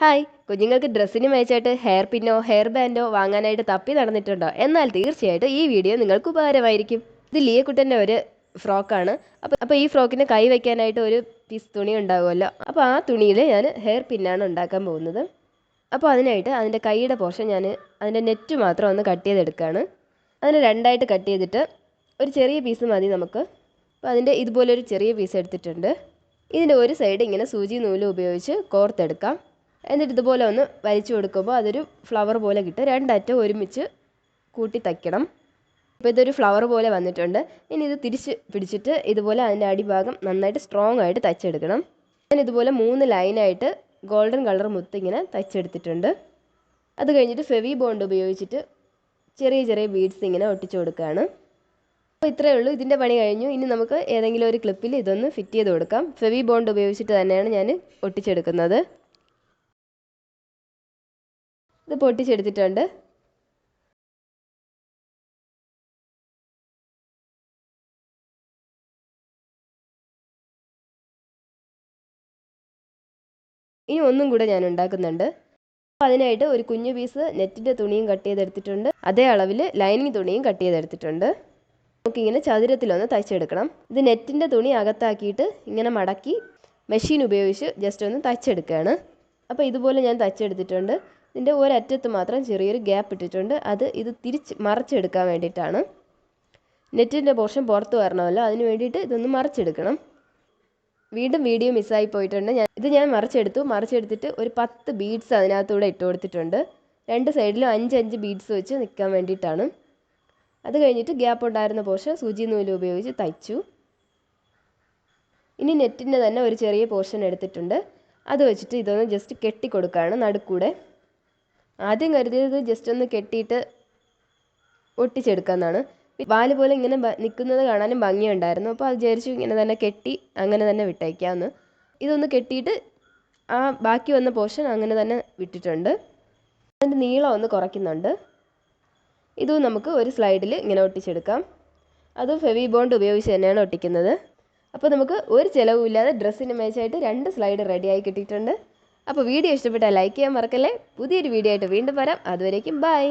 Hi കുഞ്ഞുങ്ങൾക്ക് ഡ്രസ്സിന് മേച്ചായിട്ട് hair പിന്നോ hair ബാൻഡോ വാങ്ങാനായിട്ട് തപ്പി നടന്നിട്ടുണ്ടോ? എന്നാൽ തീർച്ചയായിട്ടും ഈ വീഡിയോ നിങ്ങൾക്ക് ഉപകാരമായിരിക്കും. ഇത് ലിയക്കുട്ടന്റെ ഒരു ഫ്രോക്കാണ് അപ്പോൾ അപ്പോൾ ഈ ഫ്രോക്കിന് കൈ വയ്ക്കാനായിട്ട് ഒരു പീസ് തുണി ഉണ്ടാകുമല്ലോ അപ്പോൾ ആ തുണിയിൽ ഞാൻ ഹെയർ പിന്നാണ് ഉണ്ടാക്കാൻ പോകുന്നത്. അപ്പോൾ അതിനായിട്ട് അതിന്റെ കൈയുടെ പോർഷൻ ഞാൻ അതിന്റെ നെറ്റ് മാത്രം ഒന്ന് കട്ട് ചെയ്തെടുക്കുകയാണ്. അതിന് രണ്ടായിട്ട് കട്ട് ചെയ്തിട്ട് ഒരു ചെറിയ പീസ് മതി നമുക്ക്. അപ്പോൾ അതിന്റെ ഇതുപോലെ ഒരു ചെറിയ പീസ് എടുത്തിട്ടുണ്ട്. ഇതിന്റെ ഒരു സൈഡ് ഇങ്ങനെ സൂചി നൂൽ ഉപയോഗിച്ച് കോർത്തെടുക്കാം. എന്നിട്ട് ഇതുപോലെ ഒന്ന് വലിച്ചു കൊടുക്കുമ്പോൾ അതൊരു ഫ്ലവർ പോലെ കിട്ടും. രണ്ടറ്റം ഒരുമിച്ച് കൂട്ടി തയ്ക്കണം. അപ്പോൾ ഇതൊരു ഫ്ലവർ പോലെ വന്നിട്ടുണ്ട്. ഇനി ഇത് തിരിച്ച് പിടിച്ചിട്ട് ഇതുപോലെ അതിന്റെ അടിഭാഗം നന്നായിട്ട് സ്ട്രോങ് ആയിട്ട് തയ്ച്ചെടുക്കണം. ഞാൻ ഇതുപോലെ മൂന്ന് ലൈനായിട്ട് ഗോൾഡൻ കളർ മുത്ത് ഇങ്ങനെ തയ്ച്ചെടുത്തിട്ടുണ്ട്. അത് കഴിഞ്ഞിട്ട് ഫെവി ബോണ്ട് ഉപയോഗിച്ചിട്ട് ചെറിയ ചെറിയ ബീഡ്സ് ഇങ്ങനെ ഒട്ടിച്ചു കൊടുക്കുകയാണ്. അപ്പോൾ ഇത്രയേ ഉള്ളൂ. ഇതിന്റെ പണി കഴിഞ്ഞു. ഇനി നമുക്ക് ഏതെങ്കിലും ഒരു ക്ലിപ്പിൽ ഇതൊന്ന് ഫിറ്റ് ചെയ്ത് കൊടുക്കാം. ഫെവി ബോണ്ട് ഉപയോഗിച്ചിട്ട് തന്നെയാണ് ഞാൻ ഒട്ടിച്ചെടുക്കുന്നത്. ഇത് പൊട്ടിച്ചെടുത്തിട്ടുണ്ട്. ഇനി ഒന്നും കൂടെ ഞാൻ ഉണ്ടാക്കുന്നുണ്ട്. അപ്പോൾ അതിനായിട്ട് ഒരു കുഞ്ഞു പീസ് നെറ്റിന്റെ തുണിയും കട്ട് ചെയ്തെടുത്തിട്ടുണ്ട്. അതേ അളവിൽ ലൈനിങ് തുണിയും കട്ട് ചെയ്തെടുത്തിട്ടുണ്ട്. നമുക്കിങ്ങനെ ചതുരത്തിലൊന്ന് തയ്ച്ചെടുക്കണം. ഇത് നെറ്റിന്റെ തുണി അകത്താക്കിയിട്ട് ഇങ്ങനെ മടക്കി മെഷീൻ ഉപയോഗിച്ച് ജസ്റ്റ് ഒന്ന് തയ്ച്ചെടുക്കുകയാണ്. അപ്പോൾ ഇതുപോലെ ഞാൻ തയ്ച്ചെടുത്തിട്ടുണ്ട്. ഇതിന്റെ ഒരറ്റത്ത് മാത്രം ചെറിയൊരു ഗ്യാപ്പ് ഇട്ടിട്ടുണ്ട്. അത് ഇത് തിരിച്ച് മറച്ചെടുക്കാൻ വേണ്ടിയിട്ടാണ്. നെറ്റിന്റെ പോർഷൻ പുറത്ത് വരണമല്ലോ. അതിന് വേണ്ടിയിട്ട് ഇതൊന്ന് മറച്ചെടുക്കണം. വീണ്ടും വീഡിയോ മിസ്സായി പോയിട്ടുണ്ട്. ഞാൻ ഇത് ഞാൻ മറിച്ചെടുത്തു. മറിച്ചെടുത്തിട്ട് ഒരു പത്ത് ബീഡ്സ് അതിനകത്തൂടെ ഇട്ട് കൊടുത്തിട്ടുണ്ട്. രണ്ട് സൈഡിലും അഞ്ച് അഞ്ച് ബീഡ്സ് വെച്ച് നിൽക്കാൻ വേണ്ടിയിട്ടാണ്. അത് കഴിഞ്ഞിട്ട് ഗ്യാപ്പ് ഉണ്ടായിരുന്ന പോർഷൻ സൂചി നൂൽ ഉപയോഗിച്ച് തയ്ച്ചു. ഇനി നെറ്റിന്റെ തന്നെ ഒരു ചെറിയ പോർഷൻ എടുത്തിട്ടുണ്ട്. അത് വെച്ചിട്ട് ഇതൊന്ന് ജസ്റ്റ് കെട്ടി കൊടുക്കുകയാണ് നടുക്കൂടെ. ആദ്യം കരുതിയത് ജസ്റ്റ് ഒന്ന് കെട്ടിയിട്ട് ഒട്ടിച്ചെടുക്കാമെന്നാണ് വാൽ പോലെ ഇങ്ങനെ നിൽക്കുന്നത് കാണാനും ഭംഗിയുണ്ടായിരുന്നു. അപ്പോൾ അത് വിചാരിച്ചു ഇങ്ങനെ തന്നെ കെട്ടി അങ്ങനെ തന്നെ വിട്ടേക്കാമെന്ന് ഇതൊന്ന് കെട്ടിയിട്ട് ആ ബാക്കി വന്ന പോർഷൻ അങ്ങനെ തന്നെ വിട്ടിട്ടുണ്ട്. അതിന്റെ നീളം ഒന്ന് കുറയ്ക്കുന്നുണ്ട്. ഇതും നമുക്ക് ഒരു സ്ലൈഡിൽ ഇങ്ങനെ ഒട്ടിച്ചെടുക്കാം. അതും ഫെവി ബോണ്ട് ഉപയോഗിച്ച് തന്നെയാണ് ഒട്ടിക്കുന്നത്. അപ്പോൾ നമുക്ക് ഒരു ചിലവുമില്ലാതെ ഡ്രസ്സിന് മേച്ചായിട്ട് രണ്ട് സ്ലൈഡ് റെഡിയായി കിട്ടിയിട്ടുണ്ട്. അപ്പോൾ വീഡിയോ ഇഷ്ടപ്പെട്ടാൽ ലൈക്ക് ചെയ്യാൻ മറക്കല്ലേ? പുതിയൊരു വീഡിയോ ആയിട്ട് വീണ്ടും വരാം. അതുവരേക്കും ബൈ.